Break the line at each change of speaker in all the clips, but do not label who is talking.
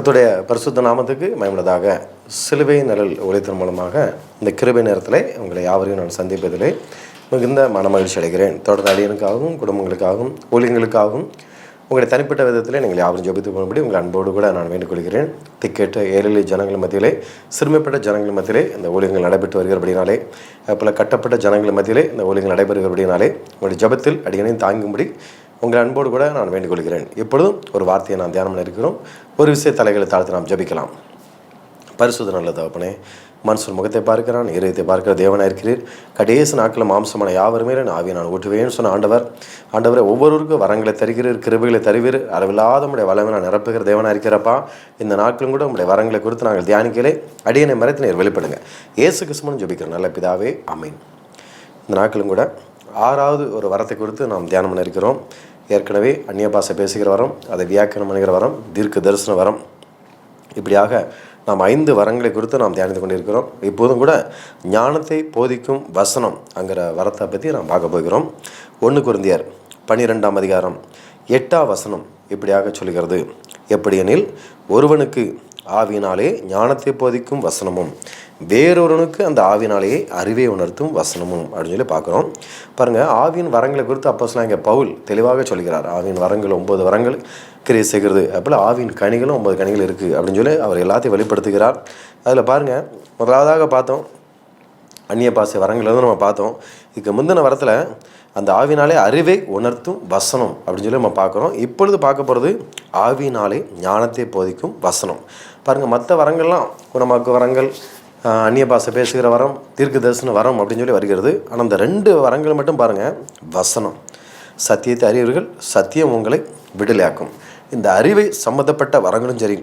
கத்துடைய பரிசுத்த நாமத்துக்கு மயமுள்ளதாக சிலுவை நிழல் ஒளித்தின் மூலமாக இந்த கிருபை நேரத்தில் உங்களை யாவரையும் நான் சந்திப்பதிலே மிகுந்த மனமகிழ்ச்சி அடைகிறேன். தொடர்ந்து அடியனுக்காகவும் குடும்பங்களுக்காகவும் ஊழியங்களுக்காகவும் உங்களுடைய தனிப்பட்ட விதத்தில் நீங்கள் யாவரும் ஜெபித்து போகும்படி உங்கள் அன்போடு கூட நான் வேண்டிக் கொள்கிறேன். திக்கெட்டு ஏழை ஜனங்கள் மத்தியிலே சிறுமைப்பட்ட ஜனங்கள் மத்தியிலே இந்த ஊழியங்கள் நடைபெற்று வருகிறபடினாலே பல கட்டப்பட்ட ஜனங்கள் மத்தியிலே இந்த ஊழியங்கள் நடைபெறுகிறபடினாலே உங்களுடைய ஜெபத்தில் அடியனையும் தாங்கும்படி உங்கள் அன்போடு கூட நான் வேண்டிக் கொள்கிறேன். ஒரு வார்த்தையை நான் தியானம் பண்ண இருக்கிறோம். ஒரு விஷய தலைகளை தாழ்த்து நாம் ஜெபிக்கலாம். பரிசுத்த நல்ல தகப்பனே மனுஷன் முகத்தை பார்க்கிறான் இதயத்தை பார்க்கிற தேவனாக இருக்கிறீர். கடைசி நாட்களில் மாம்சமான யாவருமே நான் ஆவியை நான் ஊட்டுவேன்னு சொன்ன ஆண்டவர். ஆண்டவரை ஒவ்வொருவருக்கும் வரங்களை தருகிறீர் கிருபைகளை தருவீர். அளவில்லாத உடைய வளமை நான் நிரப்புகிற தேவனாக இருக்கிறப்பா இந்த நாட்களும் கூட உங்களுடைய வரங்களை குறித்து நாங்கள் தியானிக்கலே. அடியனை மறைத்து நீர் வெளிப்படுங்க. ஏசு கிறிஸ்மன் ஜெபிக்கிற நல்ல பிதாவே அமீன் இந்த நாட்களும் கூட ஆறாவது ஒரு வரத்தை குறித்து நாம் தியானம் பண்ண இருக்கிறோம் ஏற்கனவே அந்நிய பாஷை பேசுகிற வரம் அதை வியாக்கியானம் பண்ணுகிற வரம் தீர்க்க தரிசன வரம். இப்படியாக நாம் ஐந்து வரங்களை குறித்து நாம் தியானித்து கொண்டிருக்கிறோம். இப்போதும் கூட ஞானத்தை போதிக்கும் வசனம் அங்கிற வரத்தை பற்றி நாம் பார்க்க போகிறோம். ஒன்று குருந்தியர் பன்னிரெண்டாம் அதிகாரம் எட்டாம் வசனம் இப்படியாக சொல்கிறது எப்படியெனில் ஒருவனுக்கு ஆவியினாலே ஞானத்தை போதிக்கும் வசனமும் வேறொருவனுக்கு அந்த ஆவினாலேயே அறிவை உணர்த்தும் வசனமும் அப்படின்னு சொல்லி பார்க்குறோம். பாருங்கள் ஆவியின் வரங்களை குறித்து அப்போஸ்லாம் இங்கே பவுல் தெளிவாக சொல்கிறார். ஆவியின் வரங்கள் ஒன்பது வரங்கள் கிரியை செய்கிறது அப்போல ஆவியின் கனிகளும் ஒன்பது கனிகள் இருக்குது அப்படின்னு சொல்லி அவர் எல்லாத்தையும் வெளிப்படுத்துகிறார். அதில் பாருங்கள் முதலாவதாக பார்த்தோம் அந்நிய பாசை வரங்கள் வந்து நம்ம பார்த்தோம். இதுக்கு முந்தின வரத்தில் அந்த ஆவினாலே அறிவை உணர்த்தும் வசனம் அப்படின்னு சொல்லி நம்ம பார்க்குறோம். இப்பொழுது பார்க்க போகிறது ஆவினாலே ஞானத்தை போதிக்கும் வசனம். பாருங்கள் மற்ற வரங்கள்லாம் குணமாக்கு வரங்கள் அந்நிய பாஷை பேசுகிற வரம் தீர்க்க தரிசன வரம் அப்படின்னு சொல்லி வருகிறது. ஆனால் அந்த ரெண்டு வரங்கள் மட்டும் பாருங்கள் வசனம். சத்தியத்தை அறிவீர்கள் சத்தியம் உங்களை விடுதலையாக்கும். இந்த அறிவை சம்மந்தப்பட்ட வரங்களும் சரி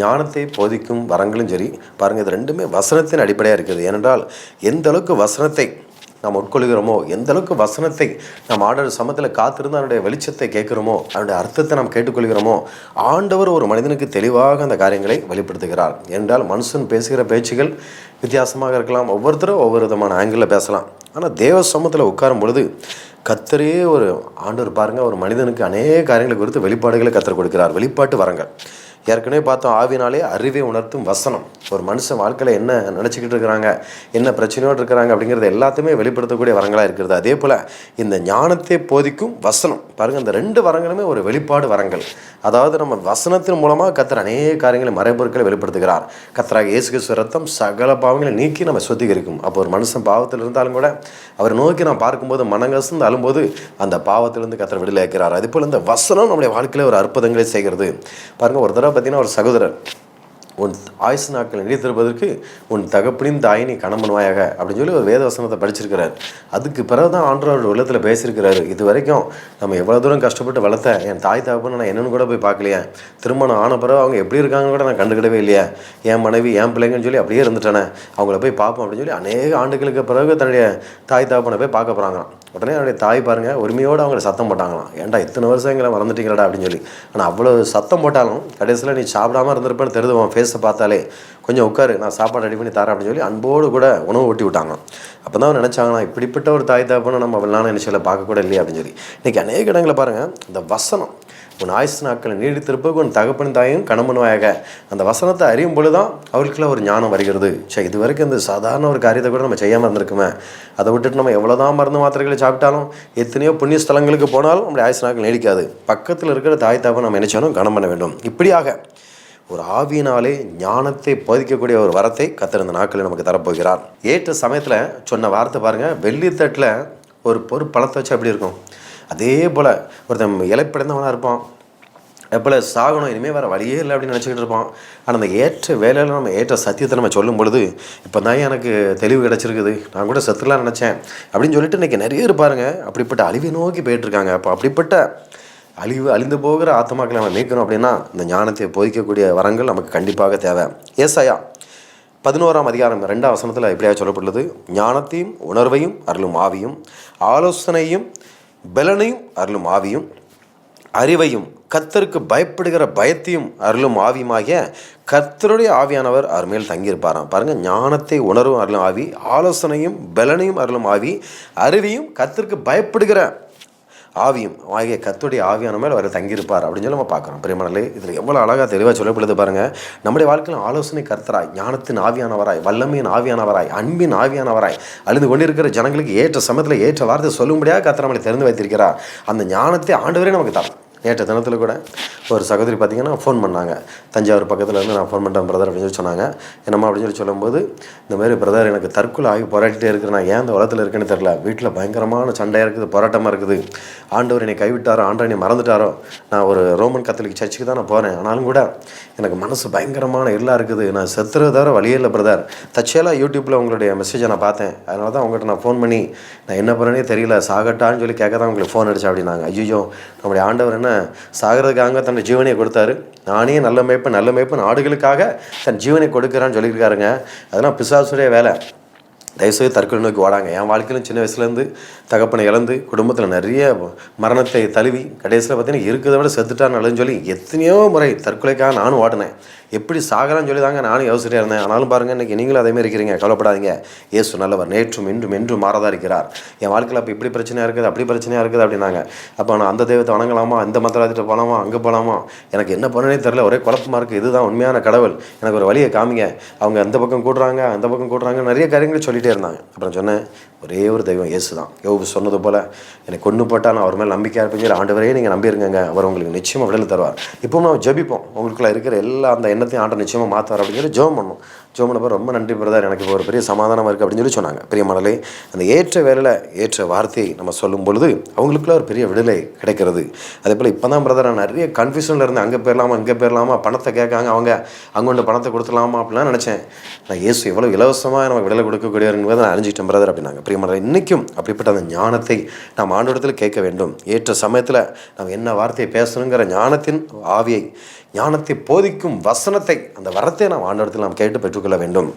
ஞானத்தை போதிக்கும் வரங்களும் சரி பாருங்கள் இது ரெண்டுமே வசனத்தின் அடிப்படையாக இருக்குது. ஏனென்றால் எந்த அளவுக்கு வசனத்தை நாம் உட்கொள்கிறோமோ? எந்த அளவுக்கு வசனத்தை நாம் ஆடர் சமத்தில் காத்திருந்து அதனுடைய வெளிச்சத்தை கேட்குறோமோ? அதனுடைய அர்த்தத்தை நாம் கேட்டுக்கொள்கிறோமோ? ஆண்டவர் ஒரு மனிதனுக்கு தெளிவாக அந்த காரியங்களை வெளிப்படுத்துகிறார். என்றால் மனுஷன் பேசுகிற பேச்சுகள் வித்தியாசமாக இருக்கலாம். ஒவ்வொருத்தரும் ஒவ்வொரு விதமான ஆங்கிளில் பேசலாம். ஆனால் தேவ சமூகத்தில் உட்காரும் பொழுது கத்தரே ஒரு ஆண்டவர் பாருங்கள் ஒரு மனிதனுக்கு அநேக காரியங்களை குறித்து வெளிப்பாடுகளை கத்தர் கொடுக்கிறார். வெளிப்பாட்டு வரங்கள். ஏற்கனவே பார்த்தோம் ஆவினாலே அறிவை உணர்த்தும் வசனம். ஒரு மனுஷன் வாழ்க்கையில் என்ன நினச்சிக்கிட்டு இருக்கிறாங்க என்ன பிரச்சனையோடு இருக்கிறாங்க அப்படிங்கிறது எல்லாத்தையுமே வெளிப்படுத்தக்கூடிய வரங்களாக இருக்கிறது. அதே போல் இந்த ஞானத்தை போதிக்கும் வசனம். பாருங்கள் இந்த ரெண்டு வரங்களுமே ஒரு வெளிப்பாடு வரங்கள். அதாவது நம்ம வசனத்தின் மூலமாக கத்திர அநேக காரியங்களை மறைபொருட்களை வெளிப்படுத்துகிறார். கத்தராக இயேசு ரத்தம் சகல பாவங்களை நீக்கி நம்ம சுத்திகரிக்கும். அப்போ ஒரு மனுஷன் பாவத்தில் இருந்தாலும் கூட அவரை நோக்கி நான் பார்க்கும்போது மனங்கசந்து அழும்போது அந்த பாவத்திலிருந்து கத்திர விடுதலை இருக்கிறார் அதே போல் இந்த வசனம் நம்முடைய வாழ்க்கையில் ஒரு அற்புதங்களை செய்கிறது. பாருங்கள் ஒரு தடவை பார்த்தீங்கன்னா ஒரு சகோதரர். உன் ஆயுசு நாட்கள் நினைத்திருப்பதற்கு உன் தகப்பனின் தாயை நீ அப்படின்னு சொல்லி ஒரு வேத வசனத்தை படிச்சிருக்கிறார். அதுக்கு பிறகு தான் ஆண்டவரோட உள்ளத்தில் பேசியிருக்கிறாரு. இது வரைக்கும் நம்ம எவ்வளோ தூரம் கஷ்டப்பட்டு வளர்த்த என் தாய் தகப்பன்னு நான் என்னன்னு கூட போய் பார்க்கலையே. திருமணம் ஆன பிறகு அவங்க எப்படி இருக்காங்கன்னு கூட நான் கண்டுக்கிடவே இல்லையா. என் மனைவி என் பிள்ளைங்கன்னு சொல்லி அப்படியே இருந்துட்டானே. அவங்கள போய் பார்ப்போம் அப்படின்னு சொல்லி அநேக ஆண்டுகளுக்கு பிறகு தன்னுடைய தாய் தகப்பனை போய் பார்க்க போகிறாங்களாம் உடனே என்னுடைய தாய் பாருங்கள் உரிமையோடு அவங்கள சத்தம் போட்டாங்களாம். ஏன்டா இத்தனை வருஷம் எங்களை மறந்துட்டீங்களா அப்படின்னு சொல்லி. ஆனால் அவ்வளோ சத்தம் போட்டாலும் கடைசியில் நீ சாப்பிடாம இருந்திருப்பேன்னு தெரிதுவான் ஃபேஸ் ஃபேஸை பார்த்தாலே கொஞ்சம் உட்காரு நான் சாப்பாடு ரெடி பண்ணி தரேன் அப்படின்னு சொல்லி அன்போடு கூட உணவு ஊட்டி விட்டாங்க. அப்போ தான் நினச்சாங்கன்னா இப்படிப்பட்ட ஒரு தாய் தாப்பனை நம்ம வெள்ளான நினைச்சல பார்க்கக்கூட இல்லையா அப்படின்னு சொல்லி. இன்றைக்கி அநேக இடங்களை பாருங்கள் இந்த வசனம் உன் ஆயுசு நாட்களை நீடித்திருப்பதுக்கு உன் தகப்பன் தாயும் கணவனுவாயாக அந்த வசனத்தை அறியும் பொழுது தான் அவர்களுக்குள்ள ஒரு ஞானம் வருகிறது. சரி இது வரைக்கும் இந்த சாதாரண ஒரு காரியத்தை கூட நம்ம செய்யாமல் இருந்திருக்குமே. அதை விட்டுட்டு நம்ம எவ்வளோதான் மருந்து மாத்திரைகளை சாப்பிட்டாலும் எத்தனையோ புண்ணிய ஸ்தலங்களுக்கு போனாலும் நம்முடைய ஆயுசு நாட்கள் நீடிக்காது. பக்கத்தில் இருக்கிற தாய் தாப்பை நம்ம நினைச்சாலும் கணம் பண்ண வேண்டும். இப்படியாக ஒரு ஆவியினாலே ஞானத்தை போதிக்கக்கூடிய ஒரு வரத்தை கத்தர் இந்த நாட்களில் நமக்கு தரப்போகிறார். ஏற்ற சமயத்தில் சொன்ன வார்த்தை பாருங்கள் வெள்ளித்தட்டில் ஒரு பொறு பழத்தை வச்சு அப்படி இருக்கும்? அதே போல் ஒருத்தன் இலைப்படைந்தவனாக இருப்பான். எப்போல சாகணும் இனிமேல் வேறு வழியே இல்லை அப்படின்னு நினச்சிக்கிட்டு இருப்பான். ஆனால் அந்த ஏற்ற வேலையில் நம்ம ஏற்ற சத்தியத்தை நம்ம சொல்லும் பொழுது இப்போ தான் எனக்கு தெளிவு கிடச்சிருக்குது. நான் கூட செத்துலாம் நினச்சேன். அப்படின்னு சொல்லிட்டு இன்றைக்கி நிறைய இருப்பாருங்க அப்படிப்பட்ட அழிவை நோக்கி போயிட்டுருக்காங்க அப்போ அப்படிப்பட்ட அழிவு அழிந்து போகிற ஆத்மாக்களை நம்ம மீட்கணும் அப்படின்னா இந்த ஞானத்தை போதிக்கக்கூடிய வரங்கள் நமக்கு கண்டிப்பாக தேவை. ஏசாயா பதினோராம் அதிகாரம் ரெண்டாம் வசனத்தில் எப்படியாக சொல்லப்பட்டுள்ளது? ஞானத்தையும் உணர்வையும் அருளும் ஆவியும் ஆலோசனையும் பலனையும் அருளும் ஆவியும் அறிவையும் கத்தருக்கு பயப்படுகிற பயத்தையும் அருளும் ஆவியுமாகிய கர்த்தருடைய ஆவியானவர் அவர் மேல் தங்கியிருப்பாராம். பாருங்க ஞானத்தை உணர்வும் அருளும் ஆவி ஆலோசனையும் பலனையும் அருளும் ஆவி அறிவையும் கத்தருக்கு பயப்படுகிற ஆவியும் ஆகிய கத்துடைய ஆவியான மேல் அவர் தங்கியிருப்பார் அப்படின்னு சொல்லி நம்ம பார்க்குறோம். பிரியமணலே இதில் எவ்வளோ அழகாக தெளிவாக சொல்லப்படுது பாருங்கள் நம்முடைய வாழ்க்கையில் ஆலோசனை கருத்தராய் ஞானத்தின் ஆவியானவராய் வல்லமையின் ஆவியானவராய் அன்பின் ஆவியானவராய் அழுது கொண்டிருக்கிற ஜனங்களுக்கு ஏற்ற சமயத்தில் ஏற்ற வார்த்தை சொல்லும்படியாக கர்த்தர் நம்மளை தெரிந்து வைத்திருக்கிறார். அந்த ஞானத்தை ஆண்டவரே நமக்கு தரும். நேற்று தினத்தில் கூட ஒரு சகோதரி பார்த்தீங்கன்னா ஃபோன் பண்ணாங்க. தஞ்சாவூர் பக்கத்தில் இருந்து நான் ஃபோன் பண்ணுறேன் பிரதர் அப்படின்னு சொல்லி சொன்னாங்க. என்னம்மா அப்படின்னு சொல்லி சொல்லும்போது இந்த மாதிரி பிரதர் எனக்கு தற்கொலை ஆகி போராட்டிகிட்டே இருக்கிறேன். நான் ஏன் இந்த உலகத்தில் இருக்குன்னு தெரில வீட்டில் பயங்கரமான சண்டையாக இருக்குது போராட்டமாக இருக்குது. ஆண்டவர் என்னை கைவிட்டாரோ ஆண்டவர் என்னை மறந்துட்டாரோ நான் ஒரு ரோமன் கத்தலிக் சர்ச்சுக்கு தான் நான் போகிறேன் ஆனாலும் கூட எனக்கு மனசு பயங்கரமான இருளாக இருக்குது. நான் செத்துறது தவிர வழியே இல்லை பிரதர் தச்சேலாக யூடியூப்பில் உங்களுடைய மெசேஜை நான் பார்த்தேன். அதனால தான் உங்கள்கிட்ட நான் ஃபோன் பண்ணி நான் என்ன பண்ணுறேனே தெரியல. சாகட்டான்னு சொல்லி கேட்க தான் உங்களுக்கு ஃபோன் அடித்தேன் அப்படின்னாங்க. ஐயோ நம்முடைய ஆண்டவர் என்ன சாகிறதுக்காக தன் ஜீவனையை கொடுத்தாரு. நானே நல்ல மேய்ப்பன் நல்ல மேய்ப்பன் ஆடுகளுக்காக தன் ஜீவனை கொடுக்குறான்னு சொல்லியிருக்காருங்க. அதெல்லாம் பிசாசுடைய வேலை. தயவுசெய்து தற்கொலை நோக்கி ஓடாங்க என் வாழ்க்கையிலும் சின்ன வயசுலேருந்து தகப்பனை இழந்து குடும்பத்தில் நிறைய மரணத்தை தழுவி கடைசியில் பார்த்தீங்கன்னா இருக்கிறத விட செத்துட்டா நல்லதுன்னு சொல்லி எத்தனையோ முறை தற்கொலைக்காக நானும் ஓடினேன் எப்படி சாகலான்னு சொல்லி தாங்க நானும் யோசிச்சிட்டே இருந்தேன். ஆனாலும் பாருங்கள் இன்றைக்கி நீங்களும் அதேமாதிரி இருக்கிறீங்க. கவலைப்படாதீங்க. ஏசு நல்லவர் நேற்றும் இன்றும் என்றும் மாறதா இருக்கிறார். என் வாழ்க்கையில் அப்போ இப்படி பிரச்சனையாக இருக்குது அப்படி பிரச்சனையாக இருக்குது அப்படின்னாங்க. அப்போ நான் அந்த தெய்வத்தை வணங்கலாமா? இந்த மந்திராதிட்ட போகலாமா அங்கே போகலாமா எனக்கு என்ன பண்ணனே தெரில ஒரே குழப்பமாக இருக்குது இதுதான் உண்மையான கடவுள். எனக்கு ஒரு வழியை காமிங்க. அவங்க அந்த பக்கம் கூடுறாங்க அந்த பக்கம் கூடுறாங்க. நிறைய காரியங்களை சொல்லிகிட்டே இருந்தாங்க. அப்புறம் சொன்னேன் ஒரே ஒரு தெய்வம் இயேசு தான் யோபு சொன்னது போல் எனக்கு கொண்டு போட்டால் நான் அவர் மேலே நம்பிக்கையாக இருப்பேன் சொல்லி ஆண்டவரே நீங்கள் நம்பியிருங்க அவர் உங்களுக்கு நிச்சயமாக விடலை தருவார். இப்போ நான் ஜெபிப்போம். உங்களுக்குள்ள இருக்கிற எல்லா அந்த எண்ணத்தையும் ஆண்டை நிச்சயமாக மாற்றுவார் அப்படின்னு சொல்லி ஜெபம் பண்ணும் ஜோமனப்பா ரொம்ப நன்றி பிரதர். எனக்கு இப்போ ஒரு பெரிய சமாதானமாக இருக்குது அப்படின்னு சொல்லி சொன்னாங்க. பெரிய மணலே அந்த ஏற்ற வேலையில் ஏற்ற வார்த்தையை நம்ம சொல்லும் பொழுது அவங்களுக்குள்ள ஒரு பெரிய விடுதலை கிடைக்கிறது. அதே போல் இப்போ தான் பிரதர் நான் நிறைய கன்ஃபியூஷனில் இருந்தேன் அங்கே போயிடலாமா இங்கே போயிடலாமா பணத்தை கேட்காங்க அவங்க. அங்கொண்டு பணத்தை கொடுத்துலாமா அப்படிலாம் நினச்சேன். நான் இயேசு எவ்வளோ இலவசமாக நமக்கு விடலை கொடுக்கக்கூடியவர் என்பதை நான் அறிஞ்சிட்டேன் பிரதர் அப்படின்னாங்க. பிரியமலர் இன்றைக்கும் அப்படிப்பட்ட அந்த ஞானத்தை நாம் ஆண்டோடத்தில் கேட்க வேண்டும். ஏற்ற சமயத்தில் நாம் என்ன வார்த்தையை பேசணுங்கிற ஞானத்தின் ஆவியை ஞானத்தை போதிக்கும் வசனத்தை அந்த வரத்தை நாம் ஆண்டோடத்தில் நாம் கேட்டு பெற்றுக்கொள்ள வேண்டும்.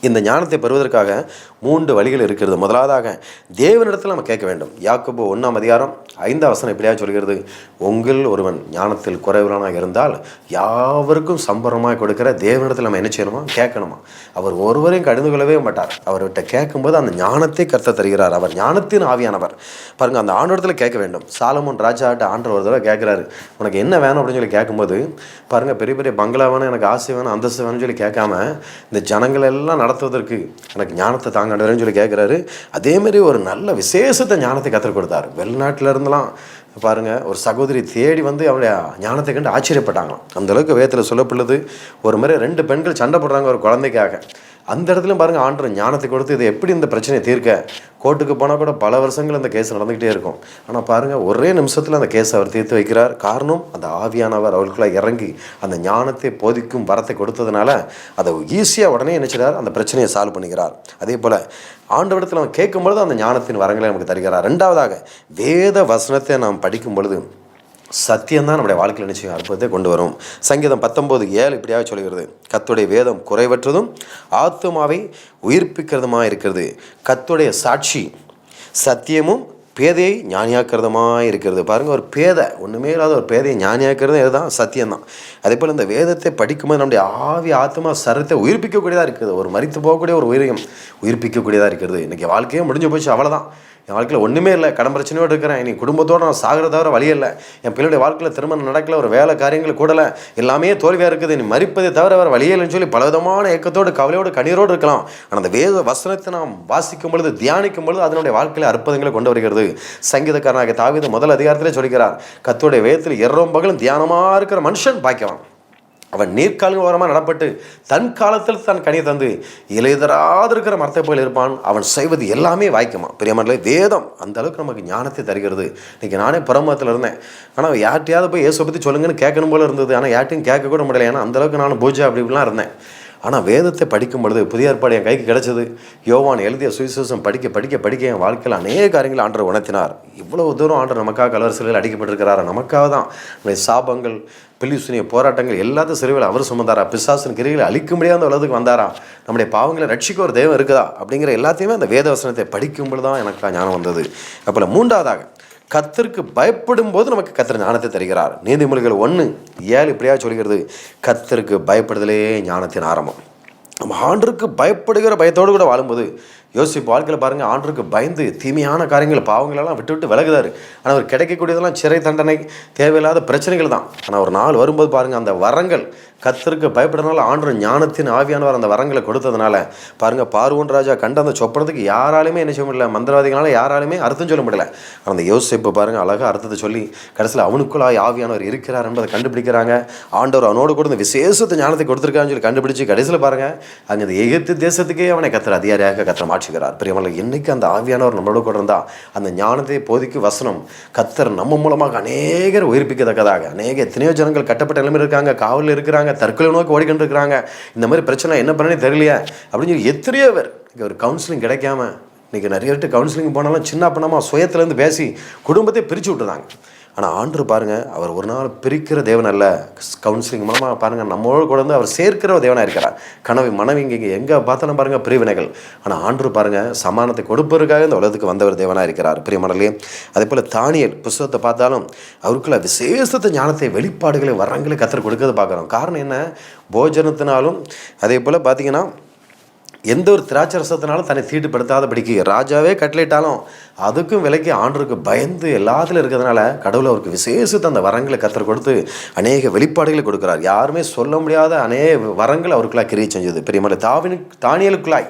இந்த ஞானத்தை பெறுவதற்காக மூன்று வழிகள் இருக்கிறது. முதலாவதாக தேவனிடத்தில் நம்ம கேட்க வேண்டும். யாக்கோபு ஒன்றாம் அதிகாரம் ஐந்தாம் வசனம் எப்படியா சொல்கிறது. உங்கள் ஒருவன் ஞானத்தில் குறைவுறானாக இருந்தால் யாவருக்கும் சம்பரமாக கொடுக்கிற தேவனிடத்தில் நம்ம என்ன செய்யணுமா? கேட்கணுமா? அவர் ஒருவரையும் கடிந்து கொள்ளவே மாட்டார். அவர்கிட்ட கேட்கும்போது அந்த ஞானத்தை கர்த்த தருகிறார். அவர் ஞானத்தின் ஆவியானவர். பாருங்கள் அந்த ஆண்டோடத்தில் கேட்க வேண்டும். சாலமோன் ராஜாட்ட ஆண்டர் ஒரு தடவை கேட்குறாரு. உனக்கு என்ன வேணும்? அப்படின்னு சொல்லி கேட்கும்போது பாருங்கள் பெரிய பெரிய பங்களா வேணும் எனக்கு ஆசை வேணும் அந்தஸ்து வேணும்னு சொல்லி கேட்காம இந்த ஜனங்கள் எல்லாம் நடத்துவதற்கு எனக்கு ஞானத்தை தாங்கன்னு சொல்லி கேட்குறாரு அதேமாரி ஒரு நல்ல விசேஷத்தை ஞானத்தை கற்றுக் கொடுத்தாரு. வெளிநாட்டில் இருந்தெல்லாம் பாருங்கள் ஒரு சகோதரி தேடி வந்து அவருடைய ஞானத்தை கண்டு ஆச்சரியப்பட்டாங்களாம். அந்தளவுக்கு வேதத்தில் சொல்லப்படுது ஒரு மாதிரி ரெண்டு பெண்கள் சண்டை போடுறாங்க ஒரு குழந்தைக்காக. அந்த இடத்துலையும் பாருங்கள் ஆண்டர் ஞானத்தை கொடுத்து இது எப்படி இந்த பிரச்சனையை தீர்க்க? கோர்ட்டுக்கு போனால் கூட பல வருஷங்கள் அந்த கேஸ் நடந்துக்கிட்டே இருக்கும். ஆனால் பாருங்கள் ஒரே நிமிஷத்தில் அந்த கேஸை அவர் தீர்த்து வைக்கிறார். காரணம் அந்த ஆவியானவர் அவர்களுக்குள்ள இறங்கி அந்த ஞானத்தை போதிக்கும் வரத்தை கொடுத்ததுனால அதை ஈஸியாக உடனே நினைச்சிடார் அந்த பிரச்சனையை சால்வ் பண்ணிக்கிறார். அதே போல் ஆண்டவரிடத்தில் அவன் கேட்கும் பொழுது அந்த ஞானத்தின் வரங்களை நமக்கு தருகிறார். ரெண்டாவதாக வேத வசனத்தை நாம் படிக்கும் பொழுது சத்தியம்தான் நம்முடைய வாழ்க்கையில் நிச்சயம் அற்புதத்தை கொண்டு வரும். சங்கீதம் பத்தொம்போது ஏழு இப்படியாக சொல்கிறது. கத்துடைய வேதம் குறைவற்றதும் ஆத்துமாவை உயிர்ப்பிக்கிறதுமா இருக்கிறது கத்துடைய சாட்சி சத்தியமும் பேதையை ஞானியாக்கிறதுமாக இருக்கிறது பாருங்கள் ஒரு பேதை ஒன்றுமே இல்லாத ஒரு பேதையை ஞானியாக்கிறது இதுதான் சத்தியம்தான். அதே போல் இந்த வேதத்தை படிக்கும்போது நம்முடைய ஆவி ஆத்மா சரத்தை உயிர்ப்பிக்கக்கூடியதாக இருக்குது. ஒரு மறித்து போகக்கூடிய ஒரு உயிரியம் உயிர்ப்பிக்கக்கூடியதாக இருக்கிறது இன்றைக்கி வாழ்க்கையே முடிஞ்சு போச்சு அவ்வளோதான் என் வாழ்க்கையில் ஒன்றுமே இல்லை. கடன் பிரச்சனையோடு இருக்கிறேன். நீ குடும்பத்தோடு நான் சாகிற தவிர வழி இல்லை. என் பிள்ளையுடைய வாழ்க்கையில் திருமணம் நடக்கல ஒரு வேலை காரியங்கள் கூடலை. எல்லாமே தோல்வியாக இருக்குது. நீ மறிப்பதை தவிர வேறு வழியே இல்லைன்னு சொல்லி பலவிதமான ஏக்கத்தோடு கவலையோடு கண்ணீரோடு இருக்கலாம். ஆனால் அந்த வேத வசனத்தை நாம் வாசிக்கும் பொழுது தியானிக்கும் பொழுது அதனுடைய வாழ்க்கையில் அற்புதங்களை கொண்டு வருகிறது. சங்கீதக்காரனாக தாவித முதல் அதிகாரத்திலே சொல்கிறார் கத்தோடைய வேதத்தில் எறவும் பகலும் தியானமாக இருக்கிற மனுஷன் பாய்க்கலாம் அவன் நீர்க்காலின் ஓரமாக நடப்பட்டு தன் காலத்தில் தன் கனியை தந்து இலைதராது இருக்கிற மரத்தை போல் இருப்பான். அவன் செய்வது எல்லாமே வாய்க்குமா? பெரியமன்ல வேதம். அந்த அளவுக்கு நமக்கு ஞானத்தை தருகிறது. இன்றைக்கி நானே புறமத்தில் இருந்தேன். ஆனால் யார்ட்டையாவது போய் இயேசுவை பற்றி சொல்லுங்கன்னு கேட்கணும் போல இருந்தது. ஆனால் யார்ட்டையும் கேட்க கூட முடியல. ஏன்னா அந்தளவுக்கு நான் பூஜை அப்படி இப்படிலாம் இருந்தேன். ஆனால் வேதத்தை படிக்கும் பொழுது புதிய ஏற்பாடு என் கைக்கு கிடைச்சது. யோவான் எழுதிய சுவிசேஷம் படிக்க படிக்க படிக்க என் வாழ்க்கையில் அநேக காரியங்கள் ஆண்டர் உணர்த்தினார். இவ்வளவு தூரம் ஆண்டர் நமக்காக கலர் சிலையில் அடிக்கப்பட்டிருக்கிறார்? நமக்காக தான். சாபங்கள் பில்லிசுனிய போராட்டங்கள் எல்லாத்தையும் சிறுவில் அவர் சுமந்தாரா? பிசாசின் கிரிகளை அழிக்க முடியாத உலகத்துக்கு வந்தாரா? நம்முடைய பாவங்களை ரட்சிக்க ஒரு தெய்வம் இருக்குதா? அப்படிங்கிற எல்லாத்தையுமே அந்த வேத வசனத்தை படிக்கும் பொழுது தான் எனக்கு ஞானம் வந்தது. அப்போ மூன்றாவதாக கத்திற்கு பயப்படும் போது நமக்கு கத்தர் ஞானத்தை தருகிறார். நீதிமொழிகள் ஒன்று ஏழு இப்படியா சொல்கிறது. கத்தருக்கு பயப்படுதலே ஞானத்தின் ஆரம்பம். நம்ம ஆண்டருக்கு பயப்படுகிற பயத்தோடு கூட வாழும்போது யோசிப்பு வாழ்க்கையில் பாருங்கள் ஆண்டருக்கு பயந்து தீமையான காரியங்கள் பாவங்களெல்லாம் விட்டு விட்டு விலகுதாரு. ஆனால் அவர் கிடைக்கக்கூடியதெல்லாம் சிறை தண்டனை தேவையில்லாத பிரச்சனைகள் தான். ஆனால் ஒரு நாள் வரும்போது பாருங்கள் அந்த வரங்கள் கத்தருக்கு பயப்படுறதுனால ஆண்டு ஞானத்தின் ஆவியானவர் அந்த வரங்களை கொடுத்ததுனால பாருங்கள் பார்வன் ராஜா கண்ட அந்த சொப்பனத்துக்கு யாராலுமே என்ன செய்ய முடியல மந்திரவாதிகளால் யாராலுமே அர்த்தம் சொல்ல முடியல. அந்த யோசிப்பு பாருங்கள் அழகாக அர்த்தத்தை சொல்லி கடைசியில் அவனுக்குள்ளாய் ஆவியானவர் இருக்கிறார் என்பதை கண்டுபிடிக்கிறாங்க. ஆண்டவர் அவனோடு கூட இந்த விசேஷத்தை ஞானத்தை கொடுத்துருக்கான்னு சொல்லி கண்டுபிடிச்சு கடைசியில் பாருங்கள் அங்கே இந்த எகிப்து தேசத்துக்கே அவனை கத்திர அதிகாரியாக கத்திர மாற்றுகிறார். பிரியமலை இன்னைக்கு அந்த ஆவியானவர் நம்மளோட கூட இருந்தால் அந்த ஞானத்தை போதிக்கு வசனம் கத்தர் நம்ம மூலமாக அநேகர் உயிர்ப்பிக்கத்தக்கதாக அநேக எத்தனையோ ஜனங்கள் கட்டப்பட்ட நிலைமை இருக்காங்க காவலில் இருக்கிறாங்க தற்கொலை நோக்கி ஓடிக்கிட்டு இருக்கிறாங்க இந்த மாதிரி பிரச்சனை என்ன பண்ணனே தெரியலையே. அப்படின்னு சொல்லி எத்தனையோ பேர் இங்கே ஒரு கவுன்சிலிங் கிடைக்காம இன்றைக்கி நிறைய பேர்ட்டு கவுன்சிலிங் போனாலும் சின்ன பண்ணாமல் சுயத்துலேருந்து பேசி குடும்பத்தை பிரித்து விட்டுறாங்க. ஆனால் ஆண்டு பாருங்கள் அவர் ஒரு நாள் பிரிக்கிற தேவன் அல்ல. கவுன்சிலிங் மூலமாக பாருங்கள் நம்மளோட கூட வந்து அவர் சேர்க்கிற தேவனாக இருக்கிறார். கனவு மனைவி இங்கே எங்கே பார்த்தாலும் பாருங்கள் பிரிவினைகள். ஆனால் ஆண்டு பாருங்கள் சமானத்தை கொடுப்பதற்காக இந்த உலகத்துக்கு வந்தவர் தேவனாக இருக்கிறார். பிரியமணலே அதே போல் தானியல் புஸ்தகத்தை பார்த்தாலும் அவருக்குள்ள விசேஷத்தை ஞானத்தை வெளிப்பாடுகளை வரங்களை கத்தர் கொடுக்கறது பார்க்குறோம். காரணம் என்ன? போஜனத்தினாலும் அதே போல் பார்த்தீங்கன்னா எந்த ஒரு திராட்சரசத்தினாலும் தன்னை தீட்டுப்படுத்தாதபடிக்கு ராஜாவே கட்டளையிட்டாலும் அதுக்கும் விலைக்கு ஆண்டருக்கு பயந்து எல்லாத்துலையும் இருக்கிறதுனால கடவுள் அவருக்கு விசேஷத்தை அந்த வரங்களை கத்தர் கொடுத்து அநேக வெளிப்பாடுகளை கொடுக்குறார். யாருமே சொல்ல முடியாத அநேக வரங்கள் அவருக்குள்ளாய் கிரியை செஞ்சது. பெரியமலை தாவினு தானியலுக்குள்ளாய்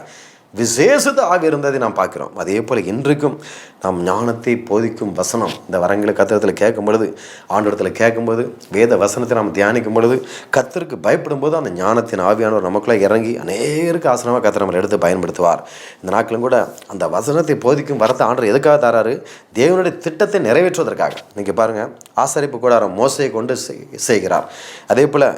விசேஷத ஆவி இருந்ததை நாம் பார்க்குறோம். அதே போல் இன்றைக்கும் நாம் ஞானத்தை போதிக்கும் வசனம் இந்த வரங்களை கத்திரத்தில் கேட்கும் பொழுது ஆண்டோடத்தில் கேட்கும்போது வேத வசனத்தை நாம் தியானிக்கும் பொழுது கத்தருக்கு பயப்படும் போது அந்த ஞானத்தின் ஆவியானவர் நமக்குள்ளே இறங்கி அநேருக்கு ஆசனமாக கத்தர் நம்மளை எடுத்து பயன்படுத்துவார். இந்த நாட்களும் கூட அந்த வசனத்தை போதிக்கும் வரத்தை ஆண்டர் எதுக்காக தராரு? தேவனுடைய திட்டத்தை நிறைவேற்றுவதற்காக. நீங்கள் பாருங்கள் ஆசரிப்பு கூடாரம் மோசையை கொண்டு செய்கிறார். அதே போல்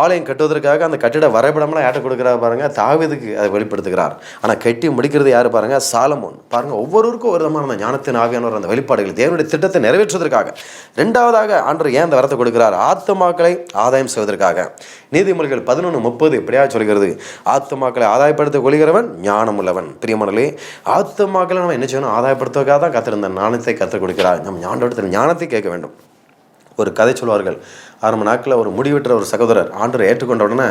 ஆலயம் கட்டுவதற்காக அந்த கட்டிட வரைபடம்லாம் யார்ட்ட கொடுக்குறாரு பாருங்கள் தாவிதுக்கு அதை வெளிப்படுத்துகிறார். ஆனால் கட்டி முடிக்கிறது யார் பாருங்கள் சாலமோன். பாருங்கள் ஒவ்வொருவருக்கும் ஒரு விதமான அந்த ஞானத்தின் ஆவியானவர் அந்த வெளிப்பாடுகள். தேவனுடைய திட்டத்தை நிறைவேற்றுவதற்காக. ரெண்டாவதாக ஆண்டு ஏன் அந்த வரத்தை கொடுக்கிறார்? ஆத்மாக்களை ஆதாயம் செய்வதற்காக. நீதிமொழிகள் பதினொன்று முப்பது எப்படியா சொல்கிறது? ஆத்மாக்களை ஆதாயப்படுத்த கொள்கிறவன் ஞானம் உள்ளவன் பிரியமனலே ஆத்மாக்களை நம்ம என்ன செய்யணும்? ஆதாயப்படுத்துவதற்காக தான் கத்திருந்த ஞானத்தை கற்றுக் கொடுக்கிறார். நம்ம ஞானத்தில் ஞானத்தை கேட்க வேண்டும். ஒரு கதை சொல்வார்கள். ஆரம்ப நாட்களில் ஒரு முடிவெற்ற ஒரு சகோதரர். ஆண்டரை ஏற்றுக்கொண்ட உடனே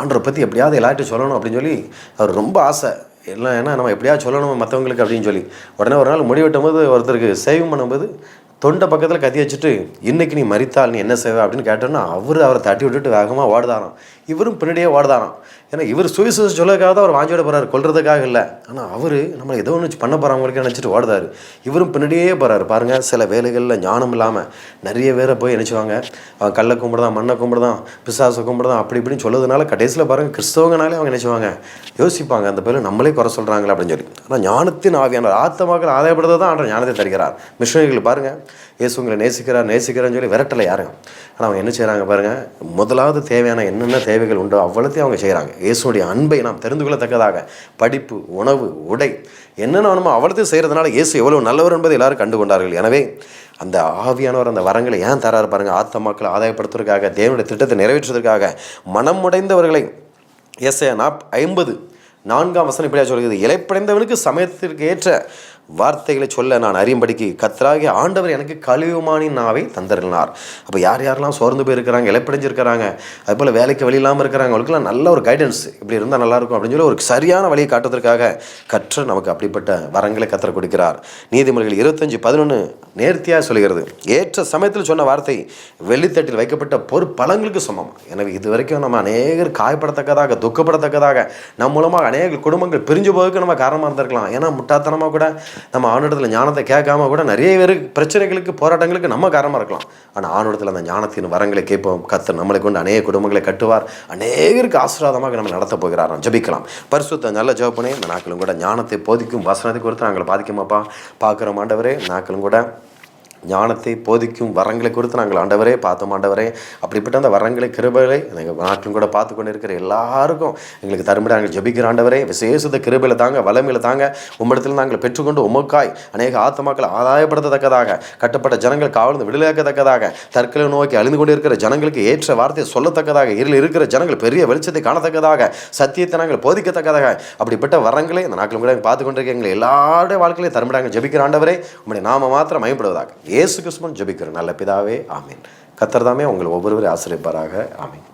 ஆண்டரை பற்றி எப்படியாவது எல்லார்ட்டும் சொல்லணும் அப்படின்னு சொல்லி அவர் ரொம்ப ஆசை. எல்லாம் ஏன்னா நம்ம எப்படியாவது சொல்லணும் மற்றவங்களுக்கு அப்படின்னு சொல்லி. உடனே ஒரு நாள் முடிவெட்டும் போது ஒருத்தருக்கு சேவிங் பண்ணும்போது தொண்டை பக்கத்தில் கத்தி வச்சுட்டு இன்றைக்கி நீ மறித்தால் நீ என்ன செய்வே? அப்படின்னு கேட்டோன்னா அவர் அவரை தட்டி விட்டுட்டு வேகமாக ஓடுதாராம். இவரும் பின்னாடியே ஓடுதாராம். ஏன்னா இவர் சுவிசேஷம் சொல்லக்காக தான் அவர் வாஞ்சியோட போகிறார் கொள்றதுக்காக இல்லை. ஆனால் அவர் நம்ம ஏதோ ஒன்று பண்ண போகிறவங்களுக்கு நினச்சிட்டு ஓடுதாரு இவரும் பின்னாடியே போகிறாரு பாருங்கள் சில வேலைகளில் ஞானம் இல்லாமல் நிறைய பேரை போய் நினச்சிவாங்க. அவன் கல்லை கும்பிடுதான் மண்ணை கும்பிடுதான் பிசாசை கும்பிடுதான் அப்படி இப்படின்னு சொல்லதுனால கடைசியில் பாருங்கள் கிறிஸ்தவங்கனாலே அவங்க நினச்சிவாங்க. யோசிப்பாங்க அந்த பேர் நம்மளே குறை சொல்கிறாங்களே அப்படின்னு சொல்லி. ஆனால் ஞானத்தின் ஆவியான ஆத்தமாக ஆதாயப்படுறது தான் ஆண்ட ஞானத்தை தருகிறார். மிஷினரிகள் பாருங்கள் இயேசு உங்களை நேசிக்கிறார் நேசிக்கிறான்னு சொல்லி விரட்டலை யாருங்க ஆனால் அவங்க என்ன செய்கிறாங்க பாருங்கள் முதலாவது தேவையான என்னென்ன தேவைகள் உண்டோ அவ்வளோத்தையும் அவங்க செய்கிறாங்க இயேசுடைய அன்பை நாம் தெரிந்து கொள்ளத்தக்கதாக படிப்பு உணவு உடை என்னென்ன வேணுமோ அவ்வளோத்தையும் செய்கிறதுனால இயேசு எவ்வளோ நல்லவர் என்பதை எல்லோரும் கண்டு கொண்டார்கள் எனவே அந்த ஆவியானவர் அந்த வரங்களை ஏன் தராரு பாருங்கள் ஆத்மாக்களை ஆதாயப்படுத்துவதற்காக தேவனுடைய திட்டத்தை நிறைவேற்றுவதற்காக மனமுடைந்தவர்களை எஸ் நாப் ஐம்பது நான்காம் வசனம் இப்படியா சொல்கிறது இலைப்படைந்தவனுக்கு சமயத்திற்கு ஏற்ற வார்த்தைகளை சொல்ல நான் அறியும்படிக்கு கத்தராகி ஆண்டவர் எனக்கு கழிவுமானின் நாவை தந்திருந்தார் அப்போ யார் யாரெல்லாம் சோர்ந்து போயிருக்கிறாங்க இழப்படைஞ்சிருக்கிறாங்க அது போல் வேலைக்கு வழி இல்லாமல் இருக்கிறாங்க அவங்களுக்குலாம் நல்ல ஒரு கைடன்ஸ் இப்படி இருந்தால் நல்லாயிருக்கும் அப்படின்னு சொல்லி ஒரு சரியான வழியை காட்டுவதற்காக கற்று நமக்கு அப்படிப்பட்ட வரங்களை கத்தர கொடுக்கிறார். நீதிமொழிகள் இருபத்தஞ்சி பதினொன்று நேர்த்தியாக சொல்கிறது. ஏற்ற சமயத்தில் சொன்ன வார்த்தை வெள்ளித்தட்டில் வைக்கப்பட்ட பொறுப்பலங்களுக்கு சமம். எனவே இது வரைக்கும் நம்ம அநேகர் காயப்படத்தக்கதாக துக்கப்படத்தக்கதாக நம் மூலமாக அநேக குடும்பங்கள் பிரிஞ்சு போவதுக்கு நம்ம காரணமாக இருந்திருக்கலாம். ஏன்னா முட்டாத்தனமாக கூட நம்ம ஆணிடத்தில் ஞானத்தை கேட்காம கூட நிறைய பேர் பிரச்சனைகளுக்கு போராட்டங்களுக்கு நம்ம காரணமாக இருக்கலாம். ஆனால் ஆணிடத்தில் அந்த ஞானத்தின் வரங்களை கேட்போம். கத்து நம்மளை கொண்டு அநேக குடும்பங்களை கட்டுவார். அநேகருக்கு ஆசீர்வாதமாக நம்ம நடத்த போகிறாராம். ஜபிக்கலாம். பரிசுத்த நல்ல ஜோப்பனே இந்த நாட்களும் கூட ஞானத்தை போதிக்கும் வசனத்தை கொடுத்து நாங்கள் பாதிக்குமாப்பா. பார்க்குற மாண்டவரே நாட்களும் கூட ஞானத்தை போதிக்கும் வரங்களை குறித்து நாங்கள் ஆண்டவரே பார்த்தோம் ஆண்டவரே. அப்படிப்பட்ட அந்த வரங்களை கிருபைகளை எங்கள் நாட்டிலும் கூட பார்த்து கொண்டு இருக்கிற எல்லாருக்கும் எங்களுக்கு தரும்படி நாங்கள் ஜபிக்கிற ஆண்டவரே விசேஷத்தை கிருபையில் தாங்க வளமையில் தாங்க உம்மிடத்தில் நாங்கள் பெற்றுக்கொண்டு உமக்காய் அநேக ஆத்மாக்களை ஆதாயப்படுத்தத்தக்கதாக கட்டப்பட்ட ஜனங்கள் காவல்ந்து விடுதலையாக்கத்தக்கதாக தற்கொலை நோக்கி அழிந்து கொண்டு இருக்கிற ஜனங்களுக்கு ஏற்ற வார்த்தையை சொல்லத்தக்கதாக இருள் இருக்கிற ஜனங்கள் பெரிய வெளிச்சத்தை காணத்தக்கதாக சத்தியத்தை நாங்கள் போதிக்கத்தக்கதாக அப்படிப்பட்ட வரங்களை இந்த நாட்களும் கூட பார்த்து கொண்டிருக்க எங்களை எல்லாருடைய வாழ்க்கையிலே தரும்படி நாங்கள் ஜபிக்கிற ஆண்டவரே உங்களுடைய நாம மாத்திரம் மயப்படுவதாக இயேசு கிறிஸ்துவன் ஜபிக்கிற நல்ல பிதாவே ஆமீன். கத்தர் தாமே உங்களை ஒவ்வொருவரையும் ஆசிரியப்பாராக ஆமீன்.